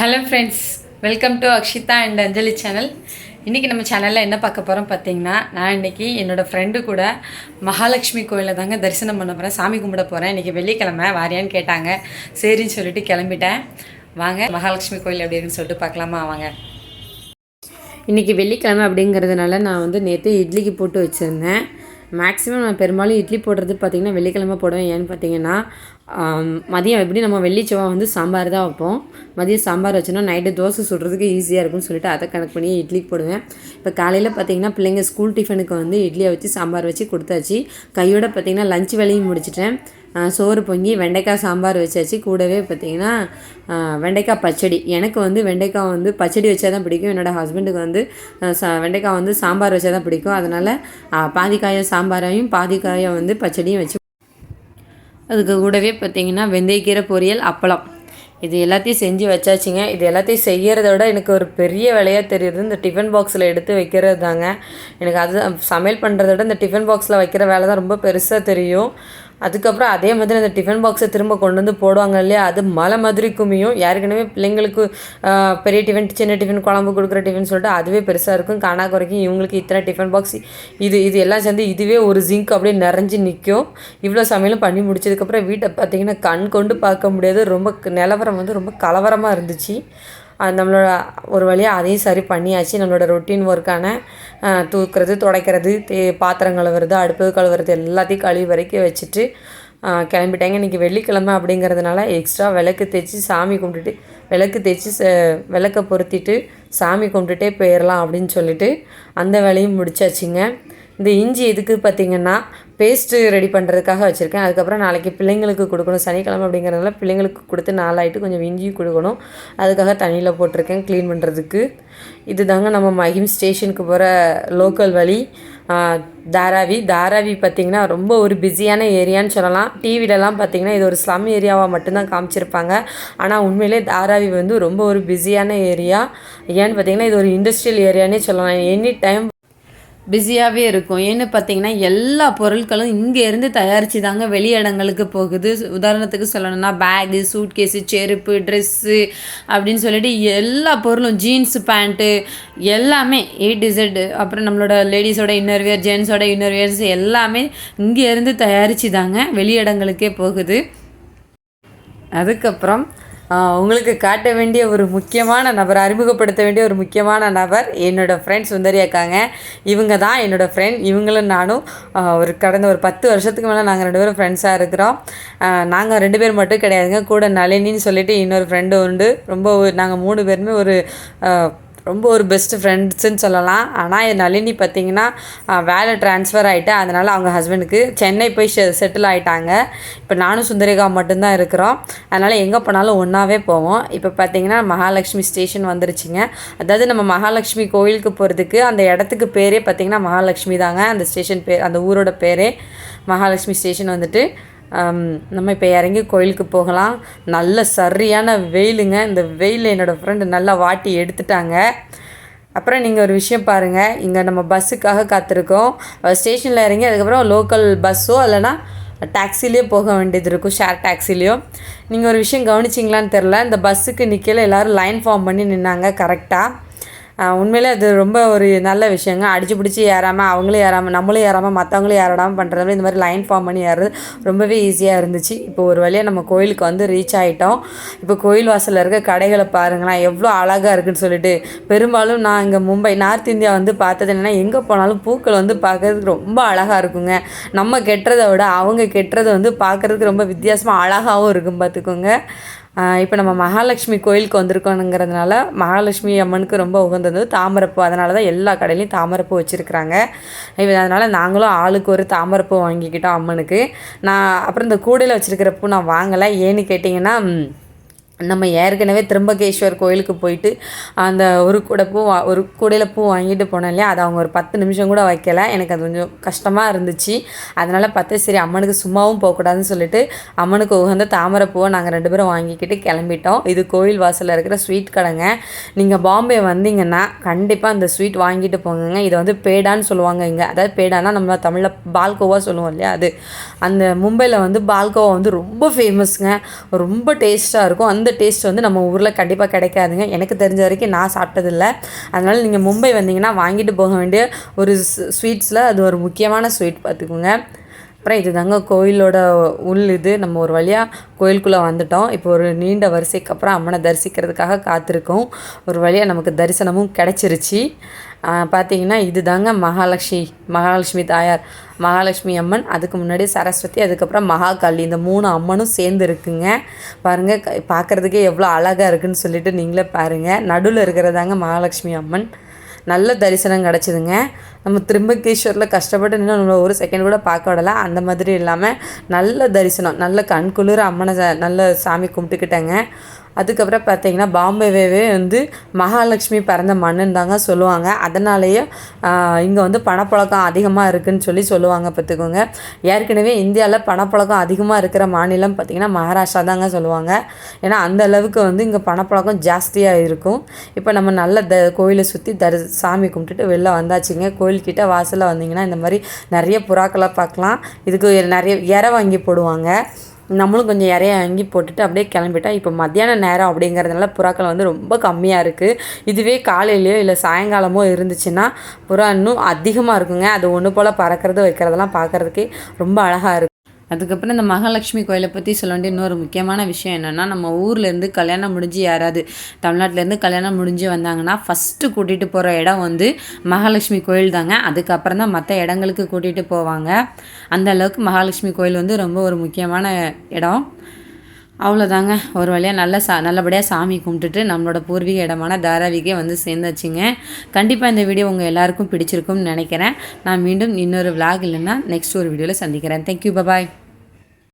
Hello friends welcome to Akshita and Anjali channel இன்றைக்கி நம்ம சேனலில் என்ன பார்க்க போகிறோம் பார்த்தீங்கன்னா நான் இன்றைக்கி என்னோடய ஃப்ரெண்டு கூட மகாலட்சுமி கோயிலில் தாங்க தரிசனம் பண்ண போகிறேன் சாமி கும்பிட போகிறேன் இன்றைக்கி வெள்ளிக்கிழமை வாரியான்னு கேட்டாங்க. சரின்னு சொல்லிட்டு கிளம்பிட்டேன். வாங்க மகாலட்சுமி கோயில் அப்படின்னு சொல்லிட்டு பார்க்கலாமா? வாங்க. இன்றைக்கி வெள்ளிக்கிழமை அப்படிங்கிறதுனால நான் வந்து நேற்று இட்லிக்கு போட்டு வச்சுருந்தேன். மேக்ஸிமம் நான் பெரும்பாலும் இட்லி போடுறது பார்த்திங்கன்னா வெள்ளிக்கிழமை போடுவேன். ஏன்னு பார்த்தீங்கன்னா மதியம் எப்படி நம்ம வெள்ளி வந்து சாம்பார் தான் வைப்போம். மதியம் சாம்பார் வச்சோன்னா நைட்டு தோசை சுடுறதுக்கு ஈஸியாக இருக்கும்னு சொல்லிட்டு அதை கணக்கு பண்ணி இட்லி போடுவேன். இப்போ காலையில் பார்த்தீங்கன்னா பிள்ளைங்க ஸ்கூல் டிஃபனுக்கு வந்து இட்லியை வச்சு சாம்பார் வச்சு கொடுத்தாச்சு. கையோட பார்த்தீங்கன்னா லஞ்ச் வேலையும் முடிச்சிட்டேன். சோறு பொங்கி வெண்டைக்காய் சாம்பார் வச்சாச்சு. கூடவே பார்த்தீங்கன்னா வெண்டைக்காய் பச்சடி. எனக்கு வந்து வெண்டைக்காய் வந்து பச்சடி வச்சா தான் பிடிக்கும். என்னோடய ஹஸ்பண்டுக்கு வந்து சா வெண்டைக்காய் வந்து சாம்பார் வச்சா தான் பிடிக்கும். அதனால் பாதிக்காய சாம்பாரையும் பாதி வந்து பச்சடியும் வச்சு அதுக்கு கூடவே பார்த்தீங்கன்னா வெந்தயக்கீரை பொரியல் அப்பளம். இது எல்லாத்தையும் செஞ்சு வச்சாச்சுங்க. இது எல்லாத்தையும் செய்கிறத விட எனக்கு ஒரு பெரிய வேலையாக தெரியுது. இந்த டிஃபன் பாக்ஸில் எடுத்து வைக்கிறது தாங்க எனக்கு அது சமையல் பண்ணுறத விட இந்த டிஃபன் பாக்ஸில் வைக்கிற வேலை தான் ரொம்ப பெருசாக தெரியும். அதுக்கப்புறம் அதே மாதிரி அந்த டிஃபன் பாக்ஸை திரும்ப கொண்டு வந்து போடுவாங்க இல்லையா? அது மலை மாதிரி குமியும். ஏற்கனவே பிள்ளைங்களுக்கு பெரிய டிஃபன் சின்ன டிஃபன் குழம்பு கொடுக்குற டிஃபன் சொல்லிட்டு அதுவே பெருசாக இருக்கும். காணா குறைக்கும் இவங்களுக்கு இத்தனை டிஃபன் பாக்ஸ் இது இது எல்லாம் சேர்ந்து இதுவே ஒரு ஜிங்க் அப்படியே நிறைஞ்சு நிற்கும் இவ்வளோ சமையலும் பண்ணி முடிச்சதுக்கப்புறம் வீட்டை பார்த்தீங்கன்னா கண் கொண்டு பார்க்க முடியாது. ரொம்ப க- நிலவரம் வந்து ரொம்ப கலவரமாக இருந்துச்சு. நம்மளோட ஒரு வழியாக அதையும் சரி பண்ணியாச்சு. நம்மளோட ரொட்டீன் ஒர்க்கான தூக்குறது துடைக்கிறது தே பாத்திரம் கழுவுறது அடுப்பு கழுவுறது எல்லாத்தையும் கழுவி வரைக்கும் வச்சுட்டு கிளம்பிட்டேங்க கிளம்பிட்டாங்க. இன்றைக்கி வெள்ளிக்கிழமை அப்படிங்கிறதுனால எக்ஸ்ட்ரா விளக்கு தேய்ச்சி சாமி கும்பிட்டுட்டு விளக்கு தேய்ச்சி விளக்கை பொருத்திட்டு சாமி கும்பிட்டுட்டே போயிடலாம் அப்படின்னு சொல்லிட்டு அந்த வேலையும் முடிச்சாச்சுங்க. இந்த இஞ்சி எதுக்கு பார்த்தீங்கன்னா பேஸ்ட்டு ரெடி பண்ணுறதுக்காக வச்சுருக்கேன். அதுக்கப்புறம் நாளைக்கு பிள்ளைங்களுக்கு கொடுக்கணும். சனிக்கிழமை அப்படிங்கிறதுனால பிள்ளைங்களுக்கு கொடுத்து நாளாயிட்டு கொஞ்சம் விஞ்சி கொடுக்கணும். அதுக்காக தண்ணியில் போட்டிருக்கேன் க்ளீன் பண்ணுறதுக்கு இது தாங்க நம்ம மகிம் ஸ்டேஷனுக்கு போகிற லோக்கல் வழி. தாராவி. தாராவி பார்த்திங்கன்னா ரொம்ப ஒரு பிஸியான ஏரியான்னு சொல்லலாம். டிவிலலாம் பார்த்திங்கன்னா இது ஒரு ஸ்லம் ஏரியாவாக மட்டும்தான் காமிச்சிருப்பாங்க. ஆனால் உண்மையிலே தாராவி வந்து ரொம்ப ஒரு பிஸியான ஏரியா ஏன்னு பார்த்தீங்கன்னா இது ஒரு இண்டஸ்ட்ரியல் ஏரியானே சொல்லலாம். எனி டைம் பிஸியாகவே இருக்கும். ஏன்னு பார்த்தீங்கன்னா எல்லா பொருட்களும் இங்கேருந்து தயாரித்து தாங்க வெளியிடங்களுக்கு போகுது. உதாரணத்துக்கு சொல்லணும்னா பேகு சூட்கேஸு செருப்பு ட்ரெஸ்ஸு அப்படின்னு சொல்லிட்டு எல்லா பொருளும் ஜீன்ஸு பேண்ட்டு எல்லாமே ஏ டிசர்டு அப்புறம் நம்மளோட லேடிஸோட இன்னர்வியர் ஜென்ஸோட இன்னர்வியர்ஸ் எல்லாமே இங்கேருந்து தயாரித்து தாங்க வெளியிடங்களுக்கே போகுது. அதுக்கப்புறம் உங்களுக்கு காட்ட வேண்டிய ஒரு முக்கியமான நபர் அறிமுகப்படுத்த வேண்டிய ஒரு முக்கியமான நபர் என்னோடய ஃப்ரெண்ட் சுந்தரி அக்காங்க. இவங்க தான் என்னோடய ஃப்ரெண்ட் இவங்களும் நானும் ஒரு கடந்த ஒரு பத்து வருஷத்துக்கு மேலே நாங்கள் ரெண்டு பேரும் ஃப்ரெண்ட்ஸாக இருக்கிறோம். நாங்கள் ரெண்டு பேர் மட்டும் கிடையாதுங்க. கூட நளினின்னு சொல்லிட்டு இன்னொரு ஃப்ரெண்டு உண்டு. ரொம்ப நாங்கள் மூணு பேருமே ஒரு ரொம்ப ஒரு பெஸ்ட் ஃப்ரெண்ட்ஸுன்னு சொல்லலாம். ஆனால் என் நளினி பார்த்தீங்கன்னா வேலை ட்ரான்ஸ்ஃபர் ஆகிட்டு அதனால் அவங்க ஹஸ்பண்டுக்கு சென்னை போய் செட்டில் ஆகிட்டாங்க இப்போ நானும் சுந்தரிகா மட்டும்தான் இருக்கிறோம். அதனால் எங்கே போனாலும் ஒன்றாவே போவோம். இப்போ பார்த்தீங்கன்னா மகாலட்சுமி ஸ்டேஷன் வந்துருச்சுங்க. அதாவது நம்ம மகாலட்சுமி கோயிலுக்கு போகிறதுக்கு அந்த இடத்துக்கு பேரே பார்த்திங்கன்னா மகாலட்சுமி தாங்க அந்த ஸ்டேஷன் பேர் அந்த ஊரோட பேரே மகாலட்சுமி ஸ்டேஷன் வந்துட்டு நம்ம இப்போ இறங்கி கோயிலுக்கு போகலாம். நல்ல சரியான வெயிலுங்க. இந்த வெயிலில் என்னோடய ஃப்ரெண்டு நல்லா வாட்டி எடுத்துட்டாங்க. அப்புறம் நீங்கள் ஒரு விஷயம் பாருங்கள் இங்கே நம்ம பஸ்ஸுக்காக காத்திருக்கோம். ஸ்டேஷனில் இறங்கி அதுக்கப்புறம் லோக்கல் பஸ்ஸோ இல்லைன்னா டாக்ஸிலேயே போக வேண்டியது இருக்கும். ஷேர் டாக்ஸிலேயோ நீங்கள் ஒரு விஷயம் கவனிச்சிங்களான்னு தெரில இந்த பஸ்ஸுக்கு நிற்கல எல்லோரும் லைன் ஃபார்ம் பண்ணி நின்னாங்க. கரெக்டாக உண்மையிலே அது ரொம்ப ஒரு நல்ல விஷயங்க. அடிச்சு பிடிச்சி ஏறாமல் அவங்களும் ஏறாமல் நம்மளும் ஏறாமல் மற்றவங்களும் ஏறாமல் பண்ணுறது இந்த மாதிரி லைன் ஃபார்ம் பண்ணி ஏறுறது ரொம்பவே ஈஸியாக இருந்துச்சு. இப்போ ஒரு வழியாக நம்ம கோயிலுக்கு வந்து ரீச் ஆகிட்டோம் இப்போ கோயில் வாசலில் இருக்க கடைகளை பாருங்களேன் எவ்வளோ அழகாக இருக்குன்னு சொல்லிட்டு. பெரும்பாலும் நான் இங்கே மும்பை நார்த் இந்தியா வந்து பார்த்தது என்னென்னா எங்கே போனாலும் பூக்கள் வந்து பார்க்கறதுக்கு ரொம்ப அழகாக இருக்குங்க. நம்ம கெட்டுறதை விட அவங்க கெட்டுறது வந்து பார்க்கறதுக்கு ரொம்ப வித்தியாசமாக அழகாகவும் இருக்கும் பார்த்துக்கோங்க. இப்போ நம்ம மகாலட்சுமி கோயிலுக்கு வந்திருக்கோங்கிறதுனால மகாலட்சுமி அம்மனுக்கு ரொம்ப உகந்தது தாமரைப்பூ. அதனால தான் எல்லா கடையிலையும் தாமரைப்பூ வச்சுருக்குறாங்க. இப்போ அதனால் நாங்களும் ஆளுக்கு ஒரு தாமரைப்பூ வாங்கிக்கிட்டோம் அம்மனுக்கு. நான் அப்புறம் இந்த கூடையில் வச்சுருக்கிற பூ நான் வாங்கலை. ஏன்னு கேட்டிங்கன்னா நம்ம ஏற்கனவே திரும்பகேஸ்வர் கோயிலுக்கு போயிட்டு அந்த ஒரு கூடை பூ வா- ஒரு கூடையில் பூ வாங்கிட்டு போனோம் இல்லையா? அதை அவங்க ஒரு பத்து நிமிஷம் கூட வைக்கல. எனக்கு அது கொஞ்சம் கஷ்டமாக இருந்துச்சு. அதனால் பார்த்து சரி அம்மனுக்கு சும்மாவும் போகக்கூடாதுன்னு சொல்லிட்டு அம்மனுக்கு உகந்த தாமரை பூவை நாங்கள் ரெண்டு பேரும் வாங்கிக்கிட்டு கிளம்பிட்டோம். இது கோயில் வாசலில் இருக்கிற ஸ்வீட் கடைங்க. நீங்கள் பாம்பே வந்தீங்கன்னா கண்டிப்பாக அந்த ஸ்வீட் வாங்கிட்டு போங்க இதை வந்து பேடான்னு சொல்லுவாங்க இங்கே. அதாவது பேடானா நம்ம தமிழில் பால்கோவா சொல்லுவோம் இல்லையா அது? அந்த மும்பையில் வந்து பால்கோவா வந்து ரொம்ப ஃபேமஸ்ங்க ரொம்ப டேஸ்ட்டாக இருக்கும். அந்த அந்த டேஸ்ட் வந்து நம்ம ஊரில் கண்டிப்பாக கிடைக்காதுங்க. எனக்கு தெரிஞ்ச வரைக்கும் நான் சாப்பிட்டதில்ல. அதனால் நீங்கள் மும்பை வந்தீங்கன்னா வாங்கிட்டு போக வேண்டிய ஒரு ஸ்வீட்ஸில் அது ஒரு முக்கியமான ஸ்வீட் பார்த்துக்கோங்க. அப்புறம் இது தாங்க கோயிலோட உள் இது. நம்ம ஒரு வழியாக கோயிலுக்குள்ளே வந்துட்டோம். இப்போ ஒரு நீண்ட வரிசைக்கு அப்புறம் அம்மனை தரிசிக்கிறதுக்காக காத்திருக்கோம். ஒரு வழியாக நமக்கு தரிசனமும் கிடச்சிருச்சு. பார்த்தீங்கன்னா இது தாங்க மகாலட்சுமி மகாலட்சுமி தாயார் மகாலட்சுமி அம்மன் அதுக்கு முன்னாடி சரஸ்வதி அதுக்கப்புறம் மகாகாளி. இந்த மூணு அம்மனும் சேர்ந்து இருக்குங்க. பாருங்கள் பார்க்குறதுக்கே எவ்வளோ அழகாக இருக்குன்னு சொல்லிட்டு நீங்களே பாருங்கள் நடுவில் இருக்கிறதாங்க மகாலட்சுமி அம்மன். நல்ல தரிசனம் கிடச்சிதுங்க. நம்ம திரும்பகேஸ்வரில் கஷ்டப்பட்டு நின்று நம்ம ஒரு செகண்ட் கூட பார்க்க விடல. அந்த மாதிரி இல்லாமல் நல்ல தரிசனம் நல்ல கண்குளிர அம்மனை நல்ல சாமி கும்பிட்டுக்கிட்டேங்க. அதுக்கப்புறம் பார்த்தீங்கன்னா பாம்பேவே வந்து மகாலட்சுமி பிறந்த மண்ணுன்னு தாங்க சொல்லுவாங்க. அதனாலேயே இங்கே வந்து பணப்பழக்கம் அதிகமாக இருக்குதுன்னு சொல்லி சொல்லுவாங்க பார்த்துக்கோங்க. ஏற்கனவே இந்தியாவில் பணப்பழக்கம் அதிகமாக இருக்கிற மாநிலம் பார்த்திங்கன்னா மகாராஷ்டிரா தாங்க சொல்லுவாங்க. ஏன்னா அந்த அளவுக்கு வந்து இங்கே பணப்பழக்கம் ஜாஸ்தியாக இருக்கும். இப்போ நம்ம நல்ல த கோயிலை சுற்றி தரி சாமி கும்பிட்டுட்டு வெளில வந்தாச்சுங்க. கோயில்கிட்ட வாசலில் வந்தீங்கன்னா இந்த மாதிரி நிறைய புறாக்களை பார்க்கலாம். இதுக்கு நிறைய இற வாங்கி போடுவாங்க. நம்மளும் கொஞ்சம் இறைய வாங்கி போட்டுட்டு அப்படியே கிளம்பிட்டோம் இப்போ மத்தியான நேரம் அப்படிங்கிறதுனால புறாக்கள் வந்து ரொம்ப கம்மியாக இருக்குது இதுவே காலையிலையோ இல்லை சாயங்காலமோ இருந்துச்சுன்னா புறா இன்னும் அதிகமாக இருக்குங்க. அது ஒன்று போல் பறக்கிறது வைக்கிறதெல்லாம் பார்க்குறதுக்கே ரொம்ப அழகாக இருக்குது அதுக்கப்புறம் இந்த மகாலட்சுமி கோயிலை பற்றி சொல்ல வேண்டிய இன்னொரு முக்கியமான விஷயம் என்னென்னா நம்ம ஊர்லேருந்து கல்யாணம் முடிஞ்சு யாராவது தமிழ்நாட்டிலேருந்து கல்யாணம் முடிஞ்சு வந்தாங்கன்னா ஃபஸ்ட்டு கூட்டிகிட்டு போகிற இடம் வந்து மகாலட்சுமி கோயில் தாங்க. அதுக்கப்புறம் தான் மற்ற இடங்களுக்கு கூட்டிகிட்டு போவாங்க. அந்த அளவுக்கு மகாலட்சுமி கோயில் வந்து ரொம்ப ஒரு முக்கியமான இடம். அவ்வளோதாங்க ஒரு வழியாக நல்ல சா நல்லபடியாக சாமி கும்பிட்டுட்டு நம்மளோட பூர்வீக இடமான தாராவிக்கே வந்து சேர்ந்தாச்சுங்க. கண்டிப்பாக இந்த வீடியோ உங்கள் எல்லாருக்கும் பிடிச்சிருக்கும்னு நினைக்கிறேன். நான் மீண்டும் இன்னொரு விளாக் இல்லைன்னா நெக்ஸ்ட் ஒரு வீடியோவில் சந்திக்கிறேன். Thank you bye bye